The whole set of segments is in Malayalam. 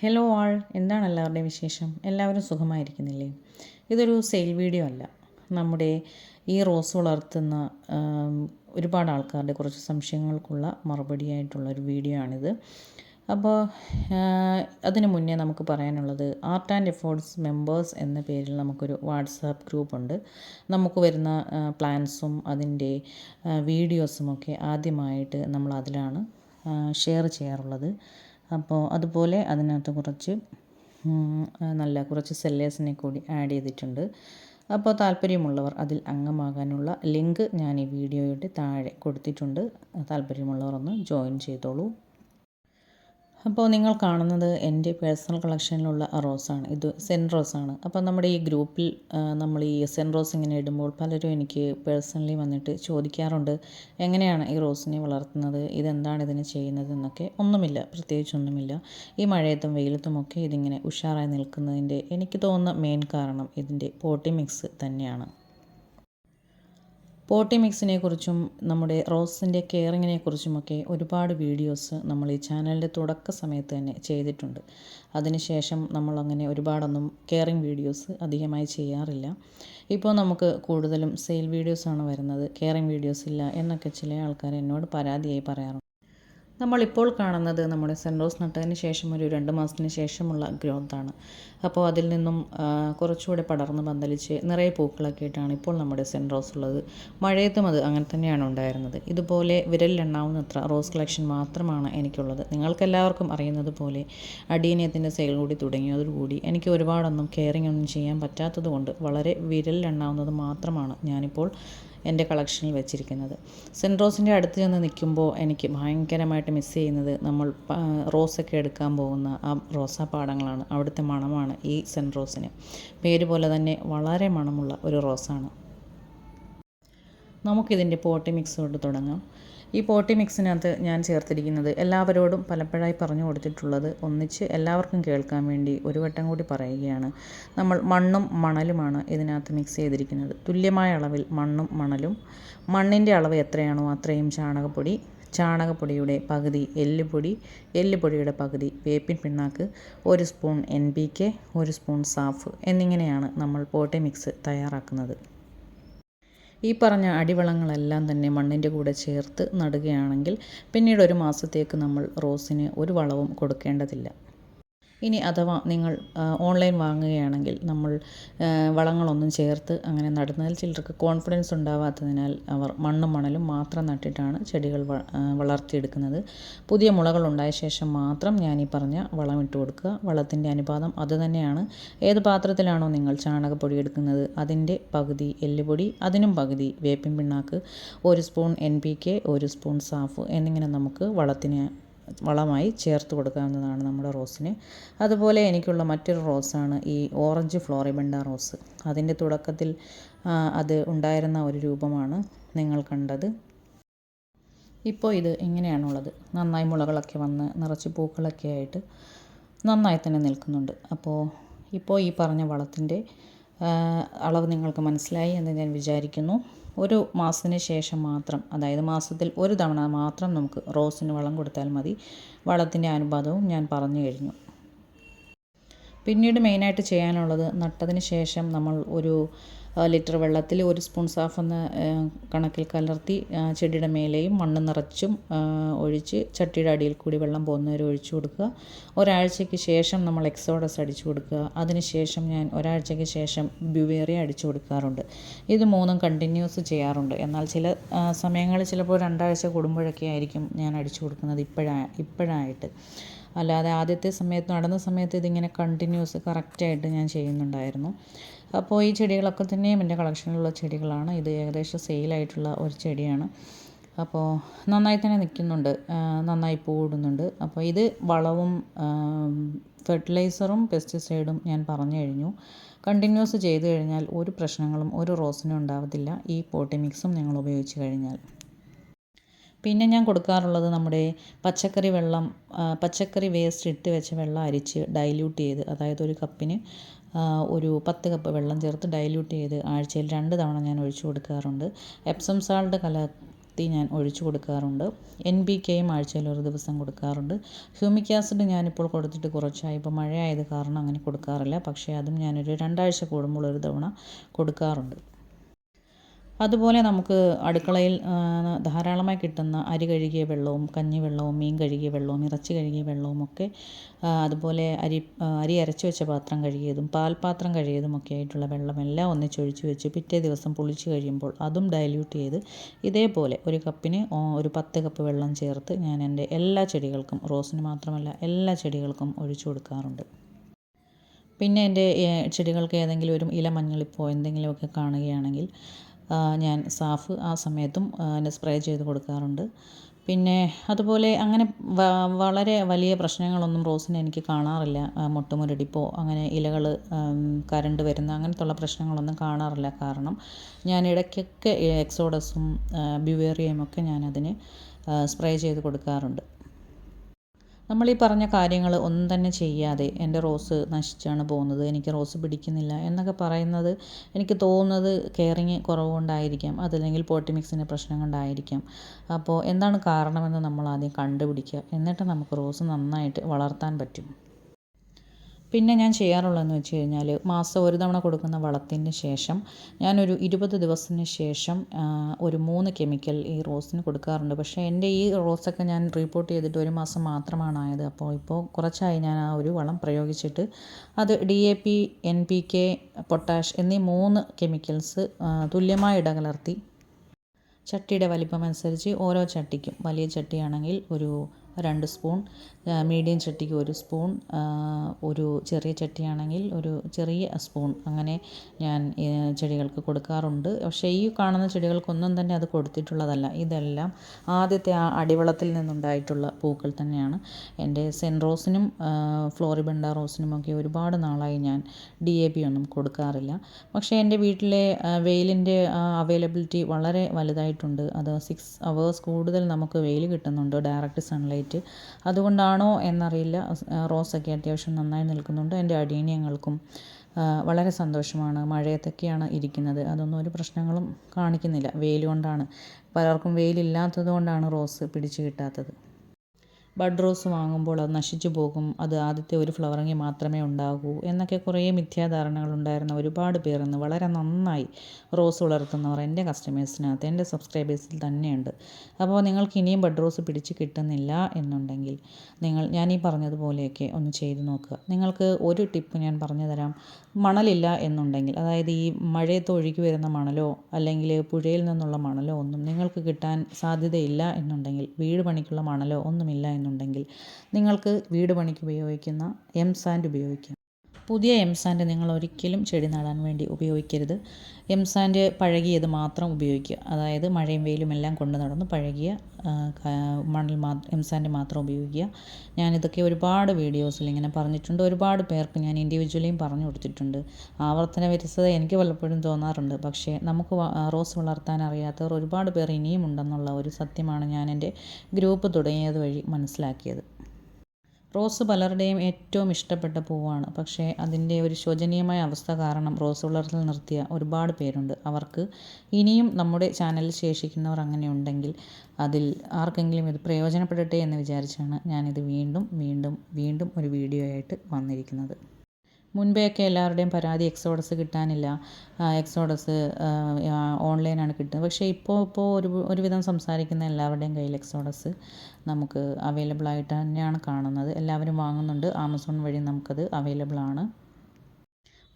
ഹലോ ആൾ എന്താണ് എല്ലാവരുടെയും വിശേഷം? എല്ലാവരും സുഖമായിരിക്കുന്നില്ലേ? ഇതൊരു സെയിൽ വീഡിയോ അല്ല. നമ്മുടെ ഈ റോസ് വളർത്തുന്ന ഒരുപാട് ആൾക്കാരുടെ കുറച്ച് സംശയങ്ങൾക്കുള്ള മറുപടിയായിട്ടുള്ള ഒരു വീഡിയോ ആണിത്. അപ്പോൾ അതിന് മുന്നേ നമുക്ക് പറയാനുള്ളത് ആർട്ട് ആൻഡ് എഫോർട്സ് മെമ്പേഴ്സ് എന്ന പേരിൽ നമുക്കൊരു വാട്സാപ്പ് ഗ്രൂപ്പുണ്ട് നമുക്ക് വരുന്ന പ്ലാൻസും അതിന്റെ വീഡിയോസും ഒക്കെ ആദ്യമായിട്ട് നമ്മൾ അതിലാണ് ഷെയർ ചെയ്യാറുള്ളത്. അപ്പോൾ അതുപോലെ അതിനകത്ത് കുറച്ച് നല്ല കുറച്ച് സെല്ലേഴ്സിനെ കൂടി ആഡ് ചെയ്തിട്ടുണ്ട്. അപ്പോൾ താല്പര്യമുള്ളവർ അതിൽ അംഗമാകാനുള്ള ലിങ്ക് ഞാൻ ഈ വീഡിയോയുടെ താഴെ കൊടുത്തിട്ടുണ്ട്. താല്പര്യമുള്ളവർ ഒന്ന് ജോയിൻ ചെയ്തോളൂ. അപ്പോൾ നിങ്ങൾ കാണുന്നത് എന്റെ പേഴ്സണൽ കളക്ഷനിലുള്ള റോസാണ്. ഇത് സെൻ റോസാണ് അപ്പോൾ നമ്മുടെ ഈ ഗ്രൂപ്പിൽ നമ്മൾ ഈ സെൻ റോസ് ഇങ്ങനെ ഇടുമ്പോൾ പലരും എനിക്ക് പേഴ്സണലി വന്നിട്ട് ചോദിക്കാറുണ്ട് എങ്ങനെയാണ് ഈ റോസിനെ വളർത്തുന്നത് ഇതെന്താണ് ഇതിന് ചെയ്യുന്നത് എന്നൊക്കെ. ഒന്നുമില്ല പ്രത്യേകിച്ചൊന്നുമില്ല ഈ മഴയത്തും വെയിലത്തുമൊക്കെ ഇതിങ്ങനെ ഉഷാറായി നിൽക്കുന്നതിന്റെ എനിക്ക് തോന്നുന്ന മെയിൻ കാരണം ഇതിന്റെ പോട്ടി മിക്സ് തന്നെയാണ്. പോട്ടി മിക്സിനെ കുറിച്ചും നമ്മുടെ റോസിന്റെ കെയറിങ്ങിനെ കുറിച്ചുമൊക്കെ ഒരുപാട് വീഡിയോസ് നമ്മൾ ഈ ചാനലിന്റെ തുടക്ക സമയത്ത് തന്നെ ചെയ്തിട്ടുണ്ട്. അതിനുശേഷം നമ്മൾ അങ്ങനെ ഒരുപാടൊന്നും കെയറിങ് വീഡിയോസ് അധികമായി ചെയ്യാറില്ല. ഇപ്പോൾ നമുക്ക് കൂടുതലും സെയിൽ വീഡിയോസാണ് വരുന്നത്. കെയറിങ് വീഡിയോസ് ഇല്ല എന്നൊക്കെ ചില ആൾക്കാർ എന്നോട് പരാതിയായി പറയാറുണ്ട്. നമ്മളിപ്പോൾ കാണുന്നത് നമ്മുടെ സെൻറോസ് നട്ടതിന് ശേഷം ഒരു രണ്ട് മാസത്തിന് ശേഷമുള്ള ഗ്രോത്താണ്. അപ്പോൾ അതിൽ നിന്നും കുറച്ചുകൂടെ പടർന്ന് പന്തലിച്ച് നിറയെ പൂക്കളൊക്കെ ആയിട്ടാണ് ഇപ്പോൾ നമ്മുടെ സെൻറോസ് ഉള്ളത്. മഴയത്തും അത് അങ്ങനെ തന്നെയാണ് ഉണ്ടായിരുന്നത്. ഇതുപോലെ വിരലിലെണ്ണാവുന്നത്ര റോസ് കളക്ഷൻ മാത്രമാണ് എനിക്കുള്ളത്. നിങ്ങൾക്കെല്ലാവർക്കും അറിയുന്നത് പോലെ അടീനിയത്തിന്റെ സെയിൽ കൂടി തുടങ്ങിയതോടുകൂടി എനിക്ക് ഒരുപാടൊന്നും കെയറിങ് ഒന്നും ചെയ്യാൻ പറ്റാത്തത് കൊണ്ട് വളരെ വിരലിലെണ്ണാവുന്നത് മാത്രമാണ് ഞാനിപ്പോൾ എന്റെ കളക്ഷനിൽ വെച്ചിരിക്കുന്നത്. സെന്റ് റോസിന്റെ അടുത്ത് ചെന്ന് നിൽക്കുമ്പോൾ എനിക്ക് ഭയങ്കരമായിട്ട് മിസ് ചെയ്യുന്നത് നമ്മൾ റോസൊക്കെ എടുക്കാൻ പോകുന്ന ആ റോസാപ്പാടങ്ങളാണ് അവിടുത്തെ മണമാണ് ഈ സെന്റ് റോസിന് പേര് പോലെ തന്നെ വളരെ മണമുള്ള ഒരു റോസാണ്. നമുക്കിതിന്റെ പോട്ടി മിക്സ് കൊണ്ട് തുടങ്ങാം. ഈ പോട്ടി മിക്സിനകത്ത് ഞാൻ ചേർത്തിരിക്കുന്നത് എല്ലാവരോടും പലപ്പോഴായി പറഞ്ഞു കൊടുത്തിട്ടുള്ളത് ഒന്നിച്ച് എല്ലാവർക്കും കേൾക്കാൻ വേണ്ടി ഒരു വട്ടം കൂടി പറയുകയാണ്. നമ്മൾ മണ്ണും മണലുമാണ് ഇതിനകത്ത് മിക്സ് ചെയ്തിരിക്കുന്നത്. തുല്യമായ അളവിൽ മണ്ണും മണലും. മണ്ണിന്റെ അളവ് എത്രയാണോ അത്രയും ചാണകപ്പൊടി. ചാണകപ്പൊടിയുടെ പകുതി എല്ലുപൊടി. എല്ലുപൊടിയുടെ പകുതി വേപ്പിൻ പിണ്ണാക്ക്. ഒരു സ്പൂൺ എൻ പി കെ ഒരു സ്പൂൺ സാഫ്. എന്നിങ്ങനെയാണ് നമ്മൾ പോട്ടി മിക്സ് തയ്യാറാക്കുന്നത്. ഈ പറഞ്ഞ അടിവളങ്ങളെല്ലാം തന്നെ മണ്ണിന്റെ കൂടെ ചേർത്ത് നടുകയാണെങ്കിൽ പിന്നീട് ഒരു മാസത്തേക്ക് നമ്മൾ റോസിന് ഒരു വളവും കൊടുക്കേണ്ടതില്ല. ഇനി അഥവാ നിങ്ങൾ ഓൺലൈൻ വാങ്ങുകയാണെങ്കിൽ നമ്മൾ വളങ്ങളൊന്നും ചേർത്ത് അങ്ങനെ നടുന്നതിൽ ചിലർക്ക് കോൺഫിഡൻസ് ഉണ്ടാവാത്തതിനാൽ അവർ മണ്ണും മണലും മാത്രം നട്ടിട്ടാണ് ചെടികൾ വളർത്തിയെടുക്കുന്നത്. പുതിയ മുളകൾ ഉണ്ടായ ശേഷം മാത്രം ഞാൻ ഈ പറഞ്ഞ വളം ഇട്ട് കൊടുക്കുക. വളത്തിന്റെ അനുപാതം അതുതന്നെയാണ് ഏത് പാത്രത്തിലാണോ നിങ്ങൾ ചാണകപ്പൊടി എടുക്കുന്നത് അതിന്റെ പകുതി എല്ലുപൊടി അതിനും പകുതി വേപ്പിൻ പിണ്ണാക്ക് ഒരു സ്പൂൺ എൻ പി കെ ഒരു സ്പൂൺ സാഫ് എന്നിങ്ങനെ നമുക്ക് വളത്തിന് വളമായി ചേർത്ത് കൊടുക്കാവുന്നതാണ് നമ്മുടെ റോസിന്. അതുപോലെ എനിക്കുള്ള മറ്റൊരു റോസാണ് ഈ ഓറഞ്ച് ഫ്ലോറിബണ്ട റോസ്. അതിന്റെ തുടക്കത്തിൽ അത് ഉണ്ടായിരുന്ന ഒരു രൂപമാണ് നിങ്ങൾ കണ്ടത്. ഇപ്പോൾ ഇത് ഇങ്ങനെയാണുള്ളത്. നന്നായി മുളകളൊക്കെ വന്ന് നിറച്ച് പൂക്കളൊക്കെ ആയിട്ട് നന്നായി തന്നെ നിൽക്കുന്നുണ്ട്. അപ്പോൾ ഇപ്പോൾ ഈ പറഞ്ഞ വളത്തിന്റെ അളവ് നിങ്ങൾക്ക് മനസ്സിലായി എന്ന് ഞാൻ വിചാരിക്കുന്നു. ഒരു മാസത്തിന് ശേഷം മാത്രം അതായത് മാസത്തിൽ ഒരു തവണ മാത്രം നമുക്ക് റോസിന് വളം കൊടുത്താൽ മതി. വളത്തിന്റെ അനുപാതവും ഞാൻ പറഞ്ഞു കഴിഞ്ഞു. പിന്നീട് മെയിനായിട്ട് ചെയ്യാനുള്ളത് നട്ടതിന് ശേഷം നമ്മൾ ഒരു ലിറ്റർ വെള്ളത്തിൽ ഒരു സ്പൂൺ സാഫ് എന്ന കണക്കിൽ കലർത്തി ചെടിയുടെ മേലെയും മണ്ണ് നിറച്ചും ഒഴിച്ച് ചട്ടിയുടെ അടിയിൽ കൂടി വെള്ളം പോകുന്നവരെ ഒഴിച്ചു കൊടുക്കുക. ഒരാഴ്ചയ്ക്ക് ശേഷം നമ്മൾ എക്സോഡസ് അടിച്ചു കൊടുക്കുക. അതിനുശേഷം ഞാൻ ഒരാഴ്ചയ്ക്ക് ശേഷം ബ്യുവേറിയ അടിച്ചു കൊടുക്കാറുണ്ട്. ഇത് മൂന്നും കണ്ടിന്യൂസ് ചെയ്യാറുണ്ട്. എന്നാൽ ചില സമയങ്ങളിൽ ചിലപ്പോൾ രണ്ടാഴ്ച കൂടുമ്പോഴൊക്കെ ആയിരിക്കും ഞാൻ അടിച്ചു കൊടുക്കുന്നത് ഇപ്പോഴാ ഇപ്പോഴായിട്ട്. അല്ലാതെ ആദ്യത്തെ സമയത്ത് നടന്ന സമയത്ത് ഇതിങ്ങനെ കണ്ടിന്യൂസ് കറക്റ്റായിട്ട് ഞാൻ ചെയ്യുന്നുണ്ടായിരുന്നു. അപ്പോൾ ഈ ചെടികളൊക്കെ തന്നെയും എന്റെ കളക്ഷനിലുള്ള ചെടികളാണ്. ഇത് ഏകദേശം സെയിലായിട്ടുള്ള ഒരു ചെടിയാണ്. അപ്പോൾ നന്നായി തന്നെ നിൽക്കുന്നുണ്ട്. നന്നായി പൂവിടുന്നുണ്ട്. അപ്പോൾ ഇത് വളവും ഫെർട്ടിലൈസറും പെസ്റ്റിസൈഡും ഞാൻ പറഞ്ഞു കഴിഞ്ഞു. കണ്ടിന്യൂസ് ചെയ്ത് കഴിഞ്ഞാൽ ഒരു പ്രശ്നങ്ങളും ഒരു റോസിനും ഉണ്ടാവത്തില്ല. ഈ പോട്ടി മിക്സും നിങ്ങൾ ഉപയോഗിച്ച് കഴിഞ്ഞാൽ. പിന്നെ ഞാൻ കൊടുക്കാറുള്ളത് നമ്മുടെ പച്ചക്കറി വെള്ളം പച്ചക്കറി വേസ്റ്റ് ഇട്ട് വെച്ച വെള്ളം അരിച്ച് ഡൈല്യൂട്ട് ചെയ്ത് അതായത് ഒരു കപ്പിന് ഒരു പത്ത് കപ്പ് വെള്ളം ചേർത്ത് ഡൈല്യൂട്ട് ചെയ്ത് ആഴ്ചയിൽ രണ്ട് തവണ ഞാൻ ഒഴിച്ചു കൊടുക്കാറുണ്ട്. എപ്സം സാൾട്ട് കല ഞാൻ ഒഴിച്ചു കൊടുക്കാറുണ്ട്. എൻ ബി കെയും ആഴ്ചയിൽ ഒരു ദിവസം കൊടുക്കാറുണ്ട്. ഹ്യൂമിക് ആസിഡ് ഞാനിപ്പോൾ കൊടുത്തിട്ട് കുറച്ചായി. ഇപ്പോൾ മഴയായത് കാരണം അങ്ങനെ കൊടുക്കാറില്ല. പക്ഷേ അതും ഞാനൊരു രണ്ടാഴ്ച കൂടുമ്പോൾ ഒരു തവണ കൊടുക്കാറുണ്ട്. അതുപോലെ നമുക്ക് അടുക്കളയിൽ ധാരാളമായി കിട്ടുന്ന അരി കഴുകിയ വെള്ളവും കഞ്ഞി വെള്ളവും മീൻ കഴുകിയ വെള്ളവും ഇറച്ചി കഴുകിയ വെള്ളവും ഒക്കെ അതുപോലെ അരി അരി അരച്ച് വെച്ച പാത്രം കഴുകിയതും പാൽപാത്രം കഴുകിയതും ഒക്കെ ആയിട്ടുള്ള വെള്ളമെല്ലാം ഒന്നിച്ചൊഴിച്ച് വെച്ച് പിറ്റേ ദിവസം പുളിച്ച് കഴിയുമ്പോൾ അതും ഡൈല്യൂട്ട് ചെയ്ത് ഇതേപോലെ ഒരു കപ്പിന് ഒരു പത്ത് കപ്പ് വെള്ളം ചേർത്ത് ഞാൻ എന്റെ എല്ലാ ചെടികൾക്കും റോസിന് മാത്രമല്ല എല്ലാ ചെടികൾക്കും ഒഴിച്ചു കൊടുക്കാറുണ്ട്. പിന്നെ എന്റെ ചെടികൾക്ക് ഏതെങ്കിലും ഒരു ഇല മഞ്ഞളിപ്പോ എന്തെങ്കിലുമൊക്കെ കാണുകയാണെങ്കിൽ ഞാൻ സാഫ് ആ സമയത്തും അതിന് സ്പ്രേ ചെയ്ത് കൊടുക്കാറുണ്ട്. പിന്നെ അതുപോലെ അങ്ങനെ വളരെ വലിയ പ്രശ്നങ്ങളൊന്നും റോസിന് എനിക്ക് കാണാറില്ല. മൊട്ടുമുരടിപ്പോ അങ്ങനെ ഇലകൾ കരണ്ട് വരുന്ന അങ്ങനത്തുള്ള പ്രശ്നങ്ങളൊന്നും കാണാറില്ല. കാരണം ഞാൻ ഇടയ്ക്കൊക്കെ എക്സോഡസും ബ്യുവേറിയയും ഒക്കെ ഞാനതിന് സ്പ്രേ ചെയ്ത് കൊടുക്കാറുണ്ട്. നമ്മൾ ഈ പറഞ്ഞ കാര്യങ്ങൾ ഒന്നും തന്നെ ചെയ്യാതെ എന്റെ റോസ് നശിച്ചാണ് പോകുന്നത് എനിക്ക് റോസ് പിടിക്കുന്നില്ല എന്നൊക്കെ പറയുന്നത് എനിക്ക് തോന്നുന്നത് കെയറിങ് കുറവുകൊണ്ടായിരിക്കാം അതല്ലെങ്കിൽ പോട്ടി മിക്സിന്റെ പ്രശ്നം കൊണ്ടായിരിക്കാം. അപ്പോൾ എന്താണ് കാരണമെന്ന് നമ്മൾ ആദ്യം കണ്ടുപിടിക്കുക. എന്നിട്ട് നമുക്ക് റോസ് നന്നായിട്ട് വളർത്താൻ പറ്റും. പിന്നെ ഞാൻ ചെയ്യാറുള്ളതെന്ന് വെച്ച് കഴിഞ്ഞാൽ മാസം ഒരു തവണ കൊടുക്കുന്ന വളത്തിന് ശേഷം ഞാനൊരു ഇരുപത് ദിവസത്തിന് ശേഷം ഒരു മൂന്ന് കെമിക്കൽ ഈ റോസിന് കൊടുക്കാറുണ്ട്. പക്ഷേ എന്റെ ഈ റോസൊക്കെ ഞാൻ റിപ്പോർട്ട് ചെയ്തിട്ട് ഒരു മാസം മാത്രമാണ് ആയത് അപ്പോൾ ഇപ്പോൾ കുറച്ചായി ഞാൻ ആ ഒരു വളം പ്രയോഗിച്ചിട്ട് അത് D A P N P K potash എന്നീ മൂന്ന് കെമിക്കൽസ് തുല്യമായി ഇടകലർത്തി ചട്ടിയുടെ വലിപ്പം അനുസരിച്ച് ഓരോ ചട്ടിക്കും വലിയ ചട്ടിയാണെങ്കിൽ ഒരു രണ്ട് സ്പൂൺ മീഡിയം ചട്ടിക്ക് ഒരു സ്പൂൺ ഒരു ചെറിയ ചട്ടിയാണെങ്കിൽ ഒരു ചെറിയ സ്പൂൺ. അങ്ങനെ ഞാൻ ചെടികൾക്ക് കൊടുക്കാറുണ്ട്. പക്ഷേ ഈ കാണുന്ന ചെടികൾക്കൊന്നും തന്നെ അത് കൊടുത്തിട്ടുള്ളതല്ല. ഇതെല്ലാം ആദ്യത്തെ ആ അടിവളത്തിൽ നിന്നുണ്ടായിട്ടുള്ള പൂക്കൾ തന്നെയാണ്. എന്റെ സെൻ റോസിനും ഫ്ലോറിബണ്ട റോസിനുമൊക്കെ ഒരുപാട് നാളായി ഞാൻ ഡി എ പി ഒന്നും കൊടുക്കാറില്ല. പക്ഷേ എന്റെ വീട്ടിലെ വെയിലിന്റെ അവൈലബിലിറ്റി വളരെ വലുതായിട്ടുണ്ട്. അത് സിക്സ് അവേഴ്സ് കൂടുതൽ നമുക്ക് വെയിൽ കിട്ടുന്നുണ്ട്. ഡയറക്റ്റ് സൺലൈറ്റ് ആയിട്ട് അതുകൊണ്ടാണോ എന്നറിയില്ല. റോസൊക്കെ അത്യാവശ്യം നന്നായി നിൽക്കുന്നുണ്ട്. എന്റെ അടീനിയങ്ങൾക്കും വളരെ സന്തോഷമാണ്. മഴയത്തൊക്കെയാണ് ഇരിക്കുന്നത്. അതൊന്നും ഒരു പ്രശ്നങ്ങളും കാണിക്കുന്നില്ല. വെയിൽ കൊണ്ടാണ്. പലർക്കും വെയിലില്ലാത്തത് കൊണ്ടാണ് റോസ് പിടിച്ചു കിട്ടാത്തത്. ബഡ് റോസ് വാങ്ങുമ്പോൾ അത് നശിച്ചു പോകും. അത് ആദ്യത്തെ ഒരു ഫ്ലവറിങ്ങിൽ മാത്രമേ ഉണ്ടാകൂ എന്നൊക്കെ കുറേ മിഥ്യാധാരണകൾ ഉണ്ടായിരുന്ന ഒരുപാട് പേർ ഇന്ന് വളരെ നന്നായി റോസ് വളർത്തുന്നവർ എന്റെ കസ്റ്റമേഴ്സിനകത്ത് എന്റെ സബ്സ്ക്രൈബേഴ്സിൽ തന്നെയുണ്ട്. അപ്പോൾ നിങ്ങൾക്ക് ഇനിയും ബഡ് റോസ് പിടിച്ച് കിട്ടുന്നില്ല എന്നുണ്ടെങ്കിൽ നിങ്ങൾ ഞാൻ ഈ പറഞ്ഞതുപോലെയൊക്കെ ഒന്ന് ചെയ്തു നോക്കുക. നിങ്ങൾക്ക് ഒരു ടിപ്പ് ഞാൻ പറഞ്ഞു തരാം മണലില്ല എന്നുണ്ടെങ്കിൽ അതായത് ഈ മഴയത്ത് ഒഴുകി വരുന്ന മണലോ അല്ലെങ്കിൽ പുഴയിൽ നിന്നുള്ള മണലോ ഒന്നും നിങ്ങൾക്ക് കിട്ടാൻ സാധ്യതയില്ല എന്നുണ്ടെങ്കിൽ വീട് പണിക്കുള്ള മണലോ ഒന്നുമില്ല എന്നുണ്ടെങ്കിൽ നിങ്ങൾക്ക് വീട് പണിക്ക് ഉപയോഗിക്കുന്ന എം സാൻഡ് ഉപയോഗിക്കാം. പുതിയ എം സാൻഡ് നിങ്ങൾ ഒരിക്കലും ചെടി നടാൻ വേണ്ടി ഉപയോഗിക്കരുത്. എം സാൻഡ് പഴകിയത് മാത്രം ഉപയോഗിക്കുക. അതായത് മഴയും വെയിലും എല്ലാം കൊണ്ട് നടന്ന് പഴകിയ മണൽ മാ എം സാൻഡ് മാത്രം ഉപയോഗിക്കുക. ഞാനിതൊക്കെ ഒരുപാട് വീഡിയോസിൽ ഇങ്ങനെ പറഞ്ഞിട്ടുണ്ട്. ഒരുപാട് പേർക്ക് ഞാൻ ഇൻഡിവിജ്വലിയും പറഞ്ഞു കൊടുത്തിട്ടുണ്ട്. ആവർത്തന വിരസത എനിക്ക് പലപ്പോഴും തോന്നാറുണ്ട്. പക്ഷേ നമുക്ക് റോസ് വളർത്താൻ അറിയാത്തവർ ഒരുപാട് പേർ ഇനിയും ഉണ്ടെന്നുള്ള ഒരു സത്യമാണ് ഞാൻ എന്റെ ഗ്രൂപ്പ് തുടങ്ങിയത് വഴി മനസ്സിലാക്കിയത്. റോസ് പലരുടെയും ഏറ്റവും ഇഷ്ടപ്പെട്ട പൂവാണ്. പക്ഷേ അതിന്റെ ഒരു ശോചനീയമായ അവസ്ഥ കാരണം റോസ് വളർത്തൽ നിർത്തിയ ഒരുപാട് പേരുണ്ട്. അവർക്ക് ഇനിയും നമ്മുടെ ചാനലിൽ ശേഷിക്കുന്നവർ അങ്ങനെ ഉണ്ടെങ്കിൽ അതിൽ ആർക്കെങ്കിലും ഇത് പ്രയോജനപ്പെടട്ടെ എന്ന് വിചാരിച്ചാണ് ഞാനിത് വീണ്ടും വീണ്ടും വീണ്ടും ഒരു വീഡിയോ ആയിട്ട് വന്നിരിക്കുന്നത്. മുൻപെയൊക്കെ എല്ലാവരുടെയും പരാതി എക്സോഡസ് കിട്ടാനില്ല. എക്സോഡസ് ഓൺലൈനാണ് കിട്ടുന്നത്. പക്ഷേ ഇപ്പോൾ ഇപ്പോൾ ഒരു ഒരുവിധം സംസാരിക്കുന്ന എല്ലാവരുടെയും കയ്യിൽ എക്സോഡസ് നമുക്ക് അവൈലബിൾ ആയിട്ട് തന്നെയാണ് കാണുന്നത്. എല്ലാവരും വാങ്ങുന്നുണ്ട്. ആമസോൺ വഴി നമുക്കത് അവൈലബിൾ ആണ്.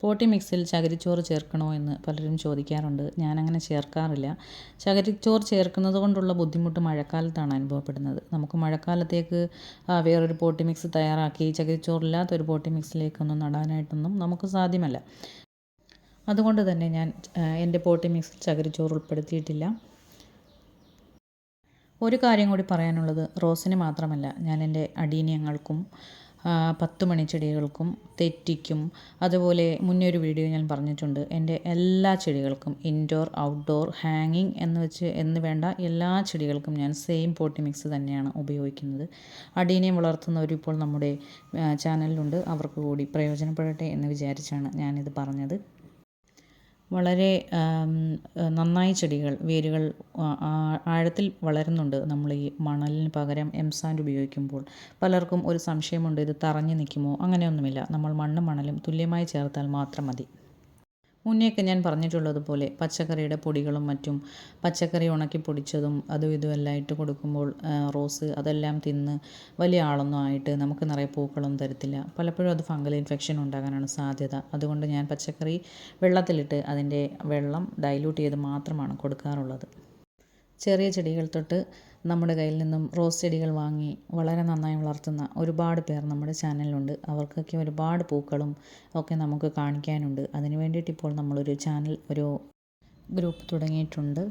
പോട്ടി മിക്സിൽ ചകിരിച്ചോറ് ചേർക്കണോ എന്ന് പലരും ചോദിക്കാറുണ്ട്. ഞാനങ്ങനെ ചേർക്കാറില്ല. ചകിരിച്ചോറ് ചേർക്കുന്നത് കൊണ്ടുള്ള ബുദ്ധിമുട്ട് മഴക്കാലത്താണ് അനുഭവപ്പെടുന്നത്. നമുക്ക് മഴക്കാലത്തേക്ക് വേറൊരു പോട്ടി മിക്സ് തയ്യാറാക്കി ചകിരിച്ചോറില്ലാത്ത ഒരു പോട്ടി മിക്സിലേക്കൊന്നും നടാനായിട്ടൊന്നും നമുക്ക് സാധ്യമല്ല. അതുകൊണ്ട് തന്നെ ഞാൻ എന്റെ പോട്ടി മിക്സിൽ ചകിരിച്ചോറ് ഉൾപ്പെടുത്തിയിട്ടില്ല. ഒരു കാര്യം കൂടി പറയാനുള്ളത് റോസിന് മാത്രമല്ല. ഞാൻ എന്റെ അടീനിയങ്ങൾക്കും പത്ത് മണി ചെടികൾക്കും തെറ്റിക്കും. അതുപോലെ മുന്നേ ഒരു വീഡിയോ ഞാൻ പറഞ്ഞിട്ടുണ്ട്. എന്റെ എല്ലാ ചെടികൾക്കും ഇൻഡോർ ഔട്ട്ഡോർ ഹാങ്ങിങ് എന്ന് വെച്ച് എന്ന് വേണ്ട എല്ലാ ചെടികൾക്കും ഞാൻ സെയിം പോട്ടി മിക്സ് തന്നെയാണ് ഉപയോഗിക്കുന്നത്. അടീനിയം വളർത്തുന്നവരും ഇപ്പോൾ നമ്മുടെ ചാനലിലുണ്ട് അവർക്ക് കൂടി പ്രയോജനപ്പെടട്ടെ എന്ന് വിചാരിച്ചാണ് ഞാനിത് പറഞ്ഞത്. വളരെ നന്നായി ചെടികൾ വേരുകൾ ആഴത്തിൽ വളരുന്നുണ്ട് നമ്മൾ ഈ മണലിന് പകരം എംസാൻഡ് ഉപയോഗിക്കുമ്പോൾ. പലർക്കും ഒരു സംശയമുണ്ട് ഇത് തറഞ്ഞു നിൽക്കുമോ? അങ്ങനെയൊന്നുമില്ല. നമ്മൾ മണ്ണും മണലും തുല്യമായി ചേർത്താൽ മാത്രം മതി. മുന്നേയൊക്കെ ഞാൻ പറഞ്ഞിട്ടുള്ളതുപോലെ പച്ചക്കറിയുടെ പൊടികളും മറ്റും പച്ചക്കറി ഉണക്കി പൊടിച്ചതും അതും ഇതും എല്ലാം ഇട്ട് കൊടുക്കുമ്പോൾ റോസ് അതെല്ലാം തിന്ന് വലിയ ആളൊന്നും ആയിട്ട് നമുക്ക് നിറയെ പൂക്കളൊന്നും തരത്തില്ല. പലപ്പോഴും അത് ഫംഗൽ ഇൻഫെക്ഷൻ ഉണ്ടാകാനാണ് സാധ്യത. അതുകൊണ്ട് ഞാൻ പച്ചക്കറി വെള്ളത്തിലിട്ട് അതിന്റെ വെള്ളം ഡൈല്യൂട്ട് ചെയ്ത് മാത്രമാണ് കൊടുക്കാറുള്ളത്. ചെറിയ ചെടികൾ തൊട്ട് നമ്മുടെ കയ്യിൽ നിന്നും റോസ് ചെടികൾ വാങ്ങി വളരെ നന്നായി വളർത്തുന്ന ഒരുപാട് പേർ നമ്മുടെ ചാനലിലുണ്ട്. അവർക്കൊക്കെ ഒരുപാട് പൂക്കളും ഒക്കെ നമുക്ക് കാണിക്കാനുണ്ട്. അതിന് വേണ്ടിയിട്ട് ഇപ്പോൾ നമ്മളൊരു ചാനൽ ഒരു ഗ്രൂപ്പ് തുടങ്ങിയിട്ടുണ്ട്.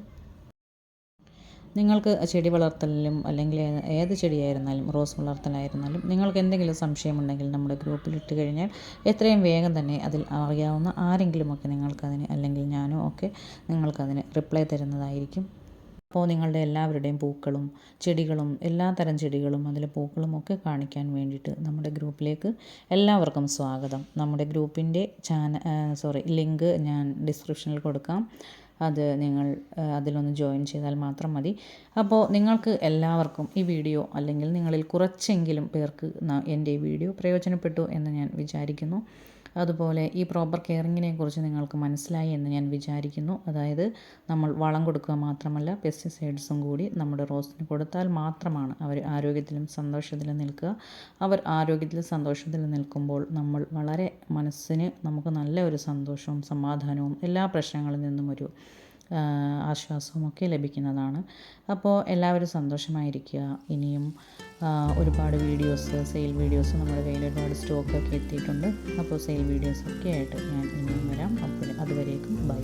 നിങ്ങൾക്ക് ചെടി വളർത്തലിലും അല്ലെങ്കിൽ ഏത് ചെടിയായിരുന്നാലും റോസ് വളർത്തലായിരുന്നാലും നിങ്ങൾക്ക് എന്തെങ്കിലും സംശയമുണ്ടെങ്കിൽ നമ്മുടെ ഗ്രൂപ്പിൽ ഇട്ട് കഴിഞ്ഞാൽ എത്രയും വേഗം തന്നെ അതിൽ അറിയാവുന്ന ആരെങ്കിലുമൊക്കെ നിങ്ങൾക്കതിന് അല്ലെങ്കിൽ ഞാനും ഒക്കെ നിങ്ങൾക്കതിന് റിപ്ലൈ തരുന്നതായിരിക്കും. അപ്പോൾ നിങ്ങളുടെ എല്ലാവരുടെയും പൂക്കളും ചെടികളും എല്ലാ തരം ചെടികളും അതിലെ പൂക്കളും ഒക്കെ കാണിക്കാൻ വേണ്ടിയിട്ട് നമ്മുടെ ഗ്രൂപ്പിലേക്ക് എല്ലാവർക്കും സ്വാഗതം. നമ്മുടെ ഗ്രൂപ്പിന്റെ ചാന സോറി ലിങ്ക് ഞാൻ ഡിസ്ക്രിപ്ഷനിൽ കൊടുക്കാം. അത് നിങ്ങൾ അതിലൊന്ന് ജോയിൻ ചെയ്താൽ മാത്രം മതി. അപ്പോൾ നിങ്ങൾക്ക് എല്ലാവർക്കും ഈ വീഡിയോ അല്ലെങ്കിൽ നിങ്ങളിൽ കുറച്ചെങ്കിലും പേർക്ക് എന്റെ ഈ വീഡിയോ പ്രയോജനപ്പെട്ടു എന്ന് ഞാൻ വിചാരിക്കുന്നു. അതുപോലെ ഈ പ്രോപ്പർ കെയറിങ്ങിനെ കുറിച്ച് നിങ്ങൾക്ക് മനസ്സിലായി എന്ന് ഞാൻ വിചാരിക്കുന്നു. അതായത് നമ്മൾ വളം കൊടുക്കുക മാത്രമല്ല പെസ്റ്റിസൈഡ്സും കൂടി നമ്മുടെ റോസിന് കൊടുത്താൽ മാത്രമാണ് അവർ ആരോഗ്യത്തിലും സന്തോഷത്തിലും നിൽക്കുക. അവർ ആരോഗ്യത്തിലും സന്തോഷത്തിലും നിൽക്കുമ്പോൾ നമ്മൾ വളരെ മനസ്സിന് നമുക്ക് നല്ല ഒരു സന്തോഷവും സമാധാനവും എല്ലാ പ്രശ്നങ്ങളിൽ നിന്നും ഒരു ആ, ആശ്വാസവും ഒക്കെ ലഭിക്കുന്നതാണ്. അപ്പോൾ എല്ലാവരും സന്തോഷമായിരിക്കുക. ഇനിയും ഒരുപാട് വീഡിയോസ് സെയിൽ വീഡിയോസ് നമ്മുടെ കയ്യിൽ ഒരുപാട് സ്റ്റോക്കൊക്കെ എത്തിയിട്ടുണ്ട്. അപ്പോൾ സെയിൽ വീഡിയോസൊക്കെ ആയിട്ട് ഞാൻ ഇനിയും വരാം. അപ്പോൾ അതുവരേക്കും ബൈ.